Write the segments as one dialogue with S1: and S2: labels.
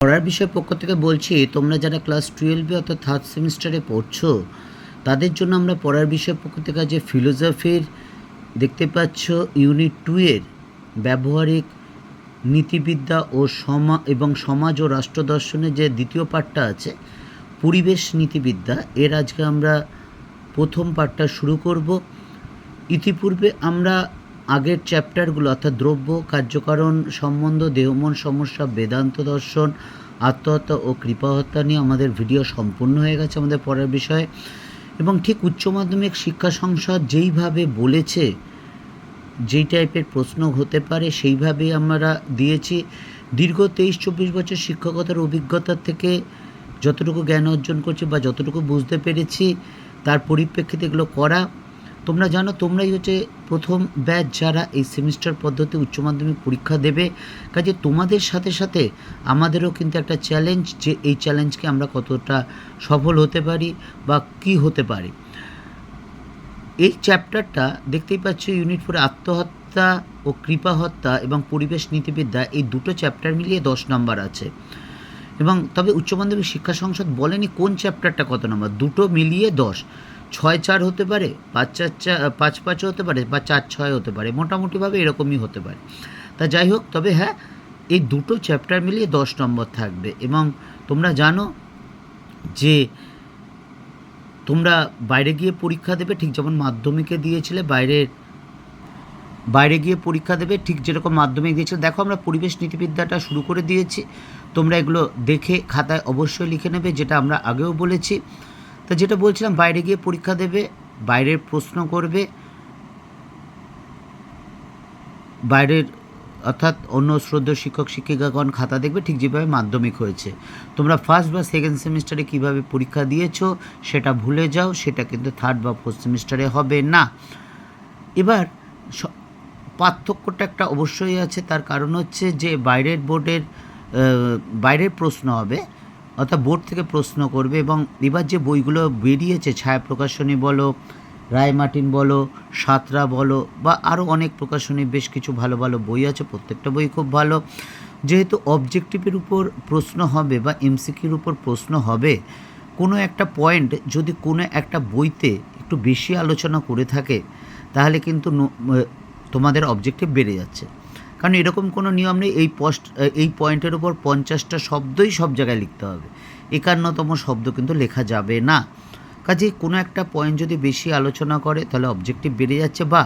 S1: পড়ার বিষয় পক্ষ থেকে বলছি, তোমরা যারা ক্লাস টুয়েলভে অর্থাৎ থার্ড সেমিস্টারে পড়ছো, তাদের জন্য আমরা পড়ার বিষয় পক্ষ থেকে যে ফিলোসফির দেখতে পাচ্ছ ইউনিট টু এর ব্যবহারিক নীতিবিদ্যা ও সমা, এবং সমাজ ও রাষ্ট্র দর্শনের যে দ্বিতীয় পাঠটা আছে, পরিবেশ নীতিবিদ্যা, এর আজকে আমরা প্রথম পাঠটা শুরু করব। ইতিপূর্বে আমরা আগের চ্যাপ্টারগুলো, অর্থাৎ দ্রব্য, কার্যকারণ সম্বন্ধ, দেহমন সমস্যা, বেদান্ত দর্শন, আত্মহত্যা ও কৃপাহত্যা নিয়ে আমাদের ভিডিও সম্পূর্ণ হয়ে গেছে আমাদের পড়ার বিষয়ে। এবং ঠিক উচ্চ মাধ্যমিক শিক্ষা সংসদ যেইভাবে বলেছে, যেই টাইপের প্রশ্ন হতে পারে সেইভাবেই আমরা দিয়েছি। দীর্ঘ তেইশ চব্বিশ বছর শিক্ষকতার অভিজ্ঞতার থেকে যতটুকু জ্ঞান অর্জন করছি বা যতটুকু বুঝতে পেরেছি, তার পরিপ্রেক্ষিতে এগুলো করা। তোমরা জানো, তোমরাই হচ্ছে প্রথম ব্যাচ যারা এই সেমিস্টার পদ্ধতি উচ্চ মাধ্যমিক পরীক্ষা দেবে। কাজে তোমাদের সাথে সাথে আমাদেরও কিন্তু একটা চ্যালেঞ্জ যে এই চ্যালেঞ্জকে আমরা কতটা সফল হতে পারি বা কি হতে পারি। এই চ্যাপ্টারটা দেখতেই পাচ্ছ ইউনিট ফোরে আত্মহত্যা ও কৃপা হত্যা এবং পরিবেশ নীতিবিদ্যা এই দুটো চ্যাপ্টার মিলিয়ে দশ নম্বর আছে। এবং তবে উচ্চ মাধ্যমিক শিক্ষা সংসদ বলেনি কোন চ্যাপ্টারটা কত নম্বর, দুটো মিলিয়ে দশ। ছয় চার হতে পারে পাঁচ চার চার পাঁচ পাঁচ হতে পারে বা চার ছয় হতে পারে, মোটামুটিভাবে এরকমই হতে পারে। তা যাই হোক, তবে হ্যাঁ এই দুটো চ্যাপ্টার মিলিয়ে দশ নম্বর থাকবে এবং তোমরা জানো যে তোমরা বাইরে গিয়ে পরীক্ষা দেবে, ঠিক যেমন মাধ্যমিকে দিয়েছিলে বাইরের বাইরে গিয়ে পরীক্ষা দেবে, ঠিক যেরকম মাধ্যমিক দিয়েছিল। দেখো আমরা পরিবেশ নীতিবিদ্যাটা শুরু করে দিয়েছি। তোমরা এগুলো দেখে খাতায় অবশ্যই লিখে নেবে, যেটা আমরা আগেও বলেছি। তো যেটা বলছিলাম, বাইরে গিয়ে পরীক্ষা দেবে, বাইরের প্রশ্ন করবে, বাইরের অর্থাৎ অন্য শ্রদ্ধ শিক্ষক শিক্ষিকাগণ খাতা দেখবে, ঠিক যেভাবে মাধ্যমিক হয়েছে। তোমরা ফার্স্ট বা সেকেন্ড সেমিস্টারে কীভাবে পরীক্ষা দিয়েছ, সেটা ভুলে যাও, সেটা কিন্তু থার্ড বা ফোর্থ সেমিস্টারে হবে না। এবার পার্থক্যটা একটা অবশ্যই আছে, তার কারণ হচ্ছে যে বাইরের বোর্ডের বাইরের প্রশ্ন হবে অর্থাৎ বোর্ড থেকে প্রশ্ন করবে এবং এবার যে বইগুলো বেরিয়েছে, ছায়া প্রকাশনী বলো রায়মার্টিন বলো, সাতরা বলো, বা আরও অনেক প্রকাশনী, বেশ কিছু ভালো ভালো বই আছে, প্রত্যেকটা বই খুব ভালো। যেহেতু অবজেক্টিভের উপর প্রশ্ন হবে বা এমসিকিউর উপর প্রশ্ন হবে, কোনো একটা পয়েন্ট যদি কোনো একটা বইতে একটু বেশি আলোচনা করে থাকে, তাহলে কিন্তু তোমাদের অবজেক্টিভ বেড়ে যাচ্ছে। কারণ এরকম কোনো নিয়ম নেই, এই পোস্ট এই পয়েন্টের উপর পঞ্চাশটা শব্দই সব জায়গায় লিখতে হবে। একান্নতম শব্দ কিন্তু লেখা যাবে না। কাজে কোনো একটা পয়েন্ট যদি বেশি আলোচনা করে, তাহলে অবজেক্টিভ বেড়ে যাচ্ছে বা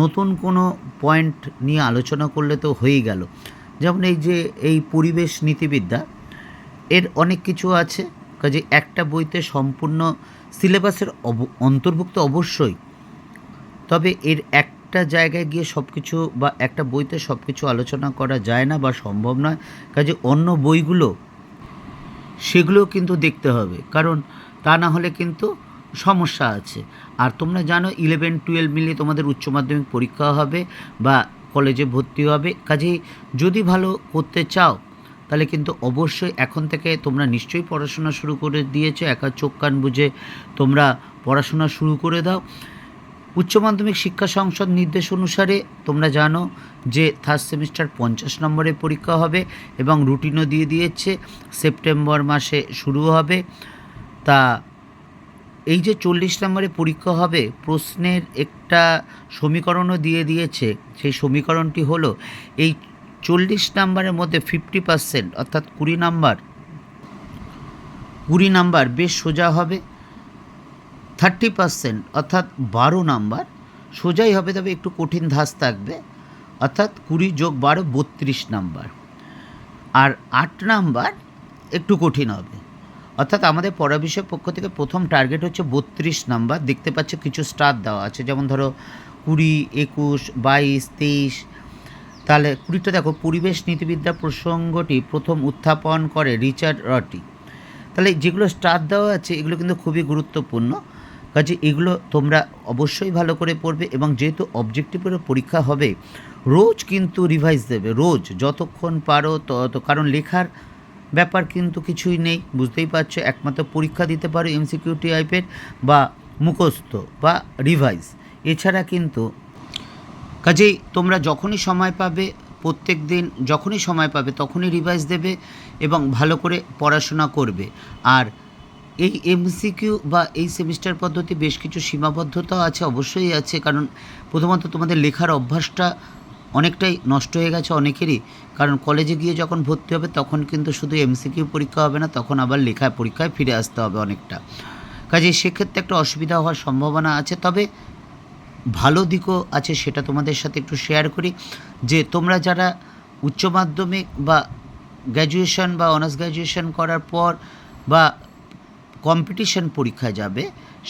S1: নতুন কোনো পয়েন্ট নিয়ে আলোচনা করলে তো হয়েই গেল। যেমন এই যে, এই পরিবেশ নীতিবিদ্যা, এর অনেক কিছু আছে। কাজে একটা বইতে সম্পূর্ণ সিলেবাসের অন্তর্ভুক্ত অবশ্যই। তবে এর একটা জায়গায় গিয়ে সব কিছু বা একটা বইতে সব কিছু আলোচনা করা যায় না বা সম্ভব নয়। কাজে অন্য বইগুলো, সেগুলোও কিন্তু দেখতে হবে। কারণ তা না হলে কিন্তু সমস্যা আছে। আর তোমরা জানো ইলেভেন টুয়েলভ মিলিয়ে তোমাদের উচ্চ মাধ্যমিক পরীক্ষা হবে বা কলেজে ভর্তি হবে। কাজে যদি ভালো করতে চাও, তাহলে কিন্তু অবশ্যই এখন থেকে তোমরা নিশ্চয়ই পড়াশোনা শুরু করে দিয়েছ। একা চোখ কান বুঝে তোমরা পড়াশোনা শুরু করে দাও। উচ্চ মাধ্যমিক শিক্ষা সংসদ নির্দেশ অনুসারে তোমরা জানো যে থার্ড সেমিস্টার পঞ্চাশ নম্বরের পরীক্ষা হবে এবং রুটিনও দিয়ে দিয়েছে, সেপ্টেম্বর মাসে শুরু হবে। তা এই যে চল্লিশ নম্বরে পরীক্ষা হবে, প্রশ্নের একটা সমীকরণও দিয়ে দিয়েছে। সেই সমীকরণটি হলো, এই চল্লিশ নম্বরের মধ্যে ফিফটি পার্সেন্ট অর্থাৎ কুড়ি নাম্বার কুড়ি নাম্বার বেশ সোজা হবে। থার্টি পার্সেন্ট, অর্থাৎ বারো নাম্বার। সোজাই হবে, তবে একটু কঠিন ধাস থাকবে। অর্থাৎ কুড়ি যোগ বারো, বত্রিশ নাম্বার। আর আট নাম্বার একটু কঠিন হবে। অর্থাৎ আমাদের পড়া বিষয় পক্ষ থেকে প্রথম টার্গেট হচ্ছে বত্রিশ নাম্বার। দেখতে পাচ্ছ কিছু স্টার দেওয়া আছে, যেমন ধরো কুড়ি, একুশ, বাইশ, তেইশ। তাহলে কুড়িটা দেখো, পরিবেশ নীতিবিদ্যা প্রসঙ্গটি প্রথম উত্থাপন করে রিচার্ড রটি। তাহলে যেগুলো স্টার দেওয়া আছে, এগুলো কিন্তু খুবই গুরুত্বপূর্ণ। কাজে এগুলো তোমরা অবশ্যই ভালো করে পড়বে এবং যেহেতু অবজেক্টিভেরও পরীক্ষা হবে, রোজ কিন্তু রিভাইজ দেবে, রোজ। যতক্ষণ পারো তত কারণ লেখার ব্যাপার কিন্তু কিছুই নেই, বুঝতেই পারছ? একমাত্র পরীক্ষা দিতে পারো এমসিকিউ টাইপের বা মুখস্থ বা রিভাইজ এছাড়া কিন্তু কাজেই তোমরা যখনই সময় পাবে, প্রত্যেক দিন যখনই সময় পাবে, তখনই রিভাইজ দেবে এবং ভালো করে পড়াশোনা করবে। আর এই এমসিকিউ বা এই সেমিস্টার পদ্ধতি বেশ কিছু সীমাবদ্ধতা আছে, অবশ্যই আছে। কারণ প্রথমত তোমাদের লেখার অভ্যাসটা অনেকটাই নষ্ট হয়ে গেছে অনেকেরই। কারণ কলেজে গিয়ে যখন ভর্তি হবে, তখন কিন্তু শুধু এমসিকিউ পরীক্ষা হবে না, তখন আবার লেখায় পরীক্ষায় ফিরে আসতে হবে অনেকটা। কাজে সেক্ষেত্রে একটা অসুবিধা হওয়ার সম্ভাবনা আছে। তবে ভালো দিকও আছে, সেটা তোমাদের সাথে একটু শেয়ার করি। যে তোমরা যারা উচ্চ মাধ্যমিক বা গ্র্যাজুয়েশন বা অনার্স গ্র্যাজুয়েশন করার পর বা কম্পিটিশন পরীক্ষায় যাবে,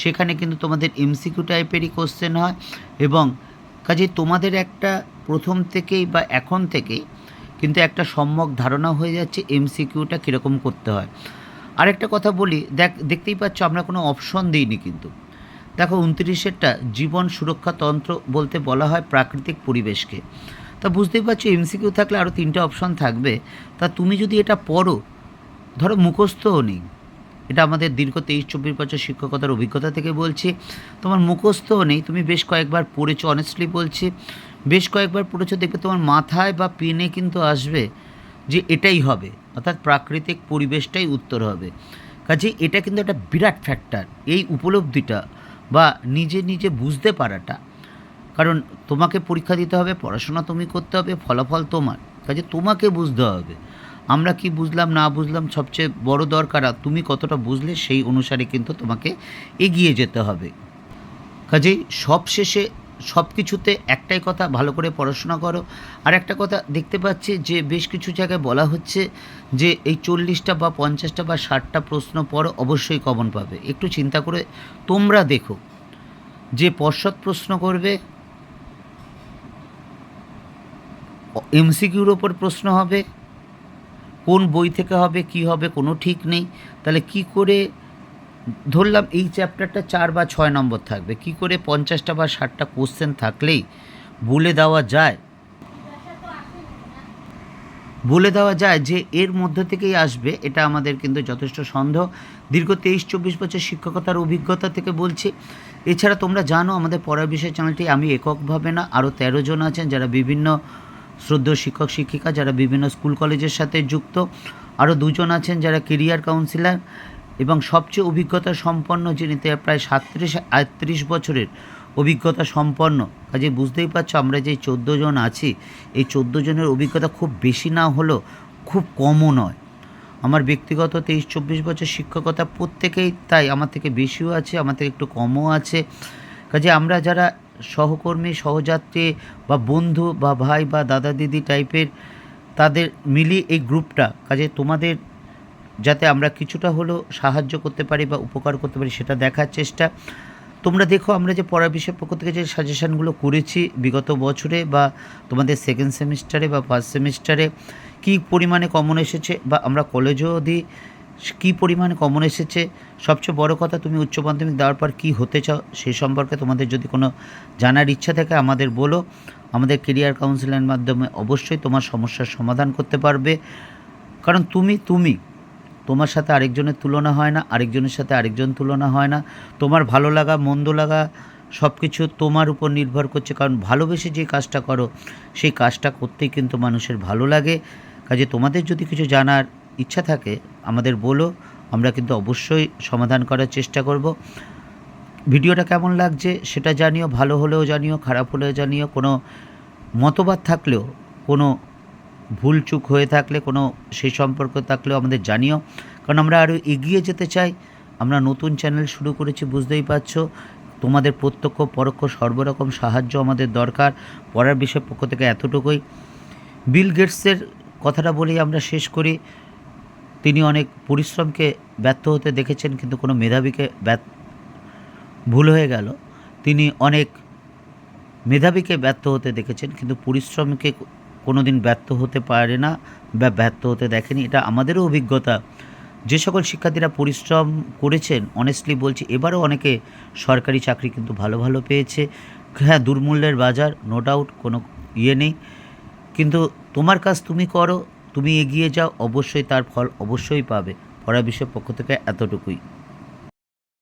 S1: সেখানে কিন্তু তোমাদের এমসিকিউ টাইপেরই কোশ্চেন হয় এবং কাজে তোমাদের একটা প্রথম থেকেই বা এখন থেকেই কিন্তু একটা সম্যক ধারণা হয়ে যাচ্ছে এমসিকিউটা কীরকম করতে হয়। আরেকটা কথা বলি, দেখ, দেখতেই পাচ্ছ আমরা কোনো অপশন দিইনি কিন্তু। দেখো উনত্রিশেরটা জীবন সুরক্ষা তন্ত্র বলতে বলা হয় প্রাকৃতিক পরিবেশকে। তা বুঝতেই পারছ এমসিকিউ থাকলে আরও তিনটে অপশন থাকবে। তা তুমি যদি এটা পড়ো, ধরো মুখস্থও নেই। এটা আমাদের দীর্ঘ তেইশ, চব্বিশ বছর শিক্ষকতার অভিজ্ঞতা থেকে বলছি। তোমার মুখস্থও নেই, তুমি বেশ কয়েকবার পড়েছো অনেস্টলি বলছি। বেশ কয়েকবার পড়েছো, দেখবে তোমার মাথায় বা পেনে কিন্তু আসবে যে এটাই হবে, অর্থাৎ প্রাকৃতিক পরিবেশটাই উত্তর হবে। কাজে এটা কিন্তু একটা বিরাট ফ্যাক্টর এই উপলব্ধিটা বা নিজে নিজে বুঝতে পারাটা। কারণ তোমাকে পরীক্ষা দিতে হবে, পড়াশোনা তুমি করতে হবে, ফলাফল তোমার। কাজে তোমাকে বুঝতে হবে। আমরা কি বুঝলাম, না বুঝলাম, সবচেয়ে বড় দরকার তুমি কতটা বুঝলে সেই অনুসারে কিন্তু তোমাকে এগিয়ে যেতে হবে। কাজেই সব শেষে সব কিছুতে একটাই কথা, ভালো করে পড়াশোনা করো। আর একটা কথা দেখতে পাচ্ছি যে বেশ কিছু জায়গায় বলা হচ্ছে যে এই চল্লিশটা বা পঞ্চাশটা বা ষাটটা প্রশ্ন পর অবশ্যই কমন পাবে। একটু চিন্তা করে তোমরা দেখো যে পর্ষদ প্রশ্ন করবে, এমসিকিউর ওপর প্রশ্ন হবে কোন বই থেকে হবে, কি হবে, কোনো ঠিক নেই। তাহলে কি করে, ধরলাম এই চ্যাপ্টারটা চার বা ছয় নম্বর থাকবে। কি করে পঞ্চাশটা বা ষাটটা কোশ্চেন থাকলেই বলে দেওয়া যায়, বলে দেওয়া যায় যে এর মধ্যে থেকেই আসবে। এটা আমাদের কিন্তু যথেষ্ট সন্দেহ। দীর্ঘ তেইশ চব্বিশ বছর শিক্ষকতার অভিজ্ঞতা থেকে বলছি। এছাড়া তোমরা জানো, আমাদের পড়ার বিষয় চ্যানেলটি আমি এককভাবে না আরও তেরো জন আছেন যারা বিভিন্ন শ্রদ্ধেয় শিক্ষক, শিক্ষিকা যারা বিভিন্ন স্কুল, কলেজের সাথে যুক্ত আরও দুজন আছেন যারা কেরিয়ার কাউন্সিলার এবং সবচেয়ে অভিজ্ঞতা সম্পন্ন যিনি প্রায় সাতত্রিশ আটত্রিশ বছরের অভিজ্ঞতা সম্পন্ন। কাজে বুঝতেই পারছ আমরা যে চোদ্দ জন আছি, এই চোদ্দ জনের অভিজ্ঞতা খুব বেশি না হলেও খুব কমও নয়। আমার ব্যক্তিগত তেইশ, চব্বিশ বছর শিক্ষকতা প্রত্যেকেই তাই, আমার থেকে বেশিও আছে, আমার থেকে একটু কমও আছে। কাজে আমরা যারা সহকর্মী, সহযাত্রী বা বন্ধু বা ভাই বা দাদা দিদি টাইপের তাদের মিলিয়ে এই গ্রুপটা। কাজে তোমাদের যাতে আমরা কিছুটা হলেও সাহায্য করতে পারি বা উপকার করতে পারি সেটা দেখার চেষ্টা। তোমরা দেখো, আমরা যে পড়ার বিষয়ের পক্ষ থেকে যে সাজেশানগুলো করেছি বিগত বছরে বা তোমাদের সেকেন্ড সেমিস্টারে বা ফার্স্ট সেমিস্টারে কী পরিমাণে কমন এসেছে বা আমরা কলেজেও দিই কী পরিমাণে কমন এসেছে? সবচেয়ে বড় কথা, তুমি উচ্চ মাধ্যমিক দেওয়ার পর কী হতে চাও সে সম্পর্কে তোমাদের যদি কোনো জানার ইচ্ছা থাকে, আমাদের বলো। আমাদের কেরিয়ার কাউন্সিলের মাধ্যমে অবশ্যই তোমার সমস্যার সমাধান করতে পারবে। কারণ তুমি তুমি, তোমার সাথে আরেকজনের তুলনা হয় না, আরেকজনের সাথে আরেকজন তুলনা হয় না। তোমার ভালো লাগা, মন্দ লাগা সব কিছু তোমার উপর নির্ভর করছে। কারণ ভালোবেসে যে কাজটা করো, সেই কাজটা করতেই কিন্তু মানুষের ভালো লাগে। কাজে তোমাদের যদি কিছু জানার ইচ্ছা থাকে, আমাদের বলো, আমরা কিন্তু অবশ্যই সমাধান করার চেষ্টা করব। ভিডিওটা কেমন লাগছে সেটা জানিও, ভালো হলেও জানিও, খারাপ হলেও জানিও, কোনো মতবাদ থাকলেও, কোনো ভুল চুক হয়ে থাকলে, কোনো সেই সম্পর্ক থাকলেও আমাদের জানিও। কারণ আমরা আরও এগিয়ে যেতে চাই, আমরা নতুন চ্যানেল শুরু করেছি, বুঝতেই পারছ। তোমাদের প্রত্যক্ষ, পরোক্ষ, সর্বরকম সাহায্য আমাদের দরকার, পড়ার বিষয়ের পক্ষ থেকে এতটুকুই। বিল গেটসের কথাটা বলেই আমরা শেষ করি। তিনি অনেক পরিশ্রমকে ব্যর্থ হতে দেখেছেন, কিন্তু কোনো মেধাবীকে ভুল হয়ে গেল। তিনি অনেক মেধাবীকে ব্যর্থ হতে দেখেছেন, কিন্তু পরিশ্রমকে কোনো দিন ব্যর্থ হতে পারে না বা ব্যর্থ হতে দেখেনি। এটা আমাদেরও অভিজ্ঞতা। যে সকল শিক্ষার্থীরা পরিশ্রম করেছেন অনেস্টলি বলছি, এবারও অনেকে সরকারি চাকরি কিন্তু ভালো ভালো পেয়েছে। হ্যাঁ দুর্মূল্যের বাজার নো ডাউট কোনো ইয়ে নেই। কিন্তু তোমার কাজ তুমি করো তুমি এগিয়ে যাও অবশ্যই তার ফল অবশ্যই পাবে। পড়া বিষয় পক্ষ থেকে এতটুকুই।